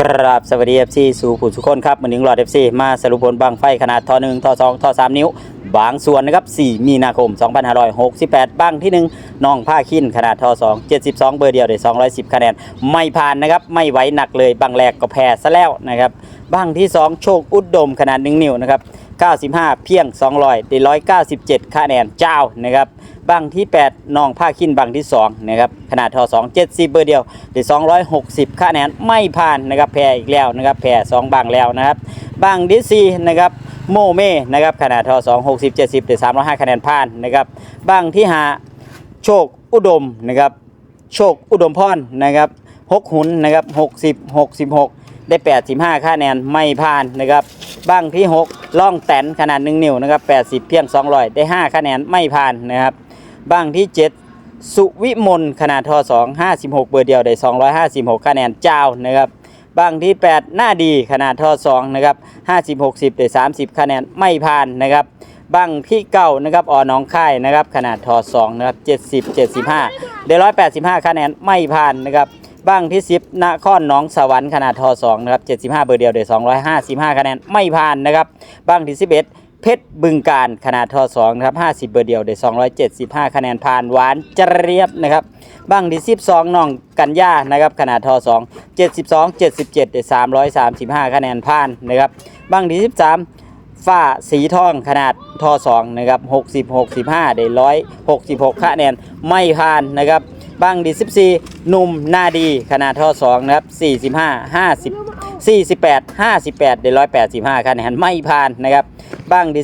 กราบสวัสดีเอฟซีสู่ผู้ทุกคนครับวันนี้หลอดเอฟซีมาสรุปผลบังไฟขนาดท่อ1ทอ2ทอ3นิ้ว บางส่วนนะครับ 4 มีนาคม 2568บังที่1น้องผ้าขิ้นขนาดท่อ2 72 เบอร์เดียวได้210 คะแนน ไม่ผ่านนะครับ ไม่ไหวหนักเลยบังแรกก็แพ้ซะแล้วนะครับบังที่ 2 โชคอุดมขนาด 1 นิ้วนะครับ95 เพียง 200ได้197 คะแนนเจ้านะครับ บังที่ 8น้องผ้าขิ้นบังที่2นะครับขนาดทอ2 70เบอร์เดียวได้260คะแนนไม่ผ่านนะครับแพ้อีกแล้วนะครับแพ้2บังแล้วนะครับบังที่4นะครับโมเม่นะครับขนาดทอ2 60 70ได้305คะแนนผ่านนะครับบังที่5โชคอุดมนะครับโชคอุดมพรนะครับหกหุนนะครับ60 66ได้85คะแนนไม่ผ่านนะครับบ้างที่ 6 ล่องแตนขนาด 1 นิ้วนะครับ80 เพียง 200 ได้ 5 คะแนนไม่ผ่านนะครับ บ้างที่ 7 สุวิมลขนาดทอ2 56 เบอร์เดียวได้ 256 คะแนนเจ้านะครับบ้างที่ 8 หน้าดีขนาดทอ2นะครับ50 60 ได้ 30 คะแนนไม่ผ่านนะครับบ้างที่เก้านะครับอ่อน้องค่ายนะครับขนาดทอ2นะครับ70 75 ได้ 185 คะแนนไม่ผ่านนะครับบ้างที่ 10นครหนองสวรรค์ขนาดทอ2นะครับ75 เบอร์เดียวเดย255 คะแนนไม่ผ่านนะครับบ้างที่ 11 เพชรบึงการขนาดทอ2นะครับ50เบอร์เดียวเดย275คะแนนผ่านหวานเจรียบนะครับบ้างที่12น้องกันย่านะครับขนาดทอ2 72 77เดย335คะแนนผ่านนะครับบ้างที่13ฝ้าสีทองขนาดทอ2นะครับ60 65ได้166คะแนนไม่ผ่านนะครับบ้างดี14หนุ่มหน้าดีขนาดทอ2นะครับ45 50 48 58 ได้185คะแนนไม่ผ่านนะครับบ้างดี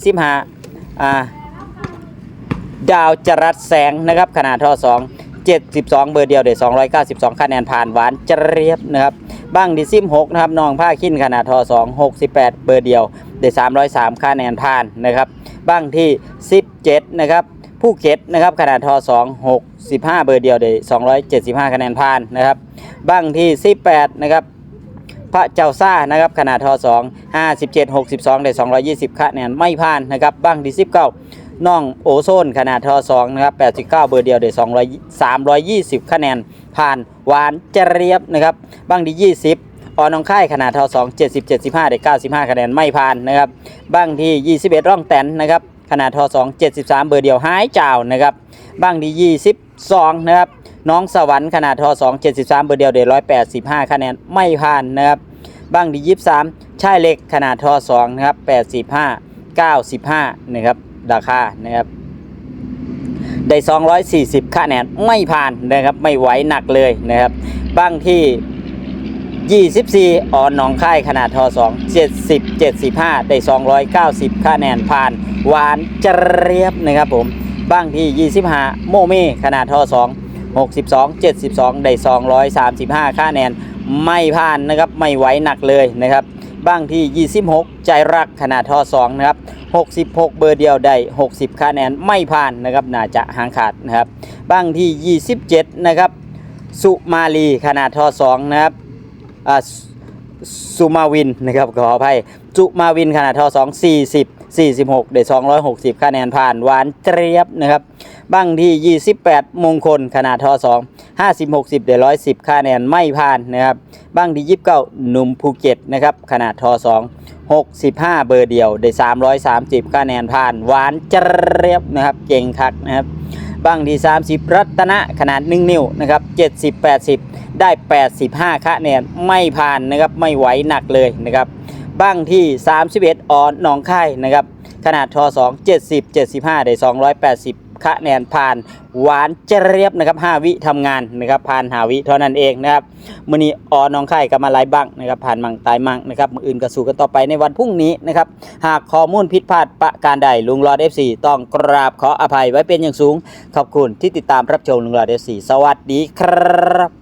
15อ่าดาวจรัสแสงนะครับขนาดท่อ2 72 เบอร์เดียวได้292 คะแนนผ่านหวานเจรียบนะครับบ้างดี16นะครับน้องผ้าขิ้นขนาดทอ2 68 เบอร์เดียวได้303 คะแนนผ่านนะครับบ้างที่ 17 นะครับผู้เก็ตนะครับขนาดทอ2 65 เบอร์เดียวได้275 คะแนนผ่านนะครับบ้างที่ 18 นะครับ พระเจ้าซ่านะครับขนาดทอ2 57 62 ได้ 220คะแนนไม่ผ่านนะครับบ้างที่19น้องโอโซนขนาดทอ2นะครับ 89 เบอร์เดียวได้200 320 คะแนน ผ่านหวานเจรียบนะครับบ้างที่20ออน้องค่ายขนาดทอ2 70 75ได้95 คะแนนไม่ผ่านนะครับบ้างที่ 21 ร่องแตนนะครับขนาดทอ2 73 เบอร์เดียวหายเจ้านะครับบ้างที่22 นะครับ น้องสวรรค์ขนาดทอ2 73 เบอร์เดียวเด185คะแนนไม่ผ่านนะครับบ้างที่23ชายเล็กขนาดทอ2นะครับ85 95นะครับราคานะครับได้240คะแนนไม่ผ่านนะครับไม่ไหวหนักเลยนะครับบ้างที่ 24อ่อนหนองค่ายขนาดทอ2 70 75 ได้ 290คะแนนผ่าน หวานเจรียบนะครับผมบ้างที่ 25 โมเม่ขนาดทอ2 62 72 ได้ 235คะแนนไม่ผ่านนะครับ ไม่ไหวหนักเลยนะครับบ้างที่ 26 ใจรักขนาดทอ2นะครับ 66 เบอร์เดียวได้ 60 คะแนนไม่ผ่านนะครับ น่าจะหางขาดนะครับ บ้างที่ 27 นะครับ สุมาลีขนาดทอ2นะครับอ่าสุมาวินนะครับขออภัยสุมาวินขนาดทอ2 40 46 ได้ 260 คะแนนผ่านหวานเจรียบนะครับ บ้างที่ 28 มงคลขนาดทอ2 50 60ได้110คะแนนไม่ผ่านนะครับบ้างที่ 29 หนุ่มภูเก็ตนะครับขนาดทอ2 65 เบอร์เดียวได้ 330คะแนนผ่าน หวานเจรียบนะครับเก่งคักนะครับบ้างที่ 30 รัตนะขนาด 1 นิ้วนะครับ70 80 ได้ 85คะแนนไม่ผ่านนะครับไม่ไหวหนักเลยนะครับบ้างที่ 31 อ่อนหนองค่ายนะครับขนาดทอ2 70 75 ได้ 280 คะแนนผ่านหวานเจรียบนะครับ5วิทำงานนะครับผ่านหาวิเท่านั้นเองนะครับมือนี้อ่อน้องไข่ก็มาไล่บ้างนะครับผ่านมังตายมังนะครับมืออื่นก็สู้กันต่อไปในวันพรุ่งนี้นะครับหากข้อมูลผิดพลาดประการใดลุงรอดเอฟซีต้องกราบขออภัยไว้เป็นอย่างสูง ขอบคุณที่ติดตามรับชมลุงรอดเอฟซีสวัสดีครับ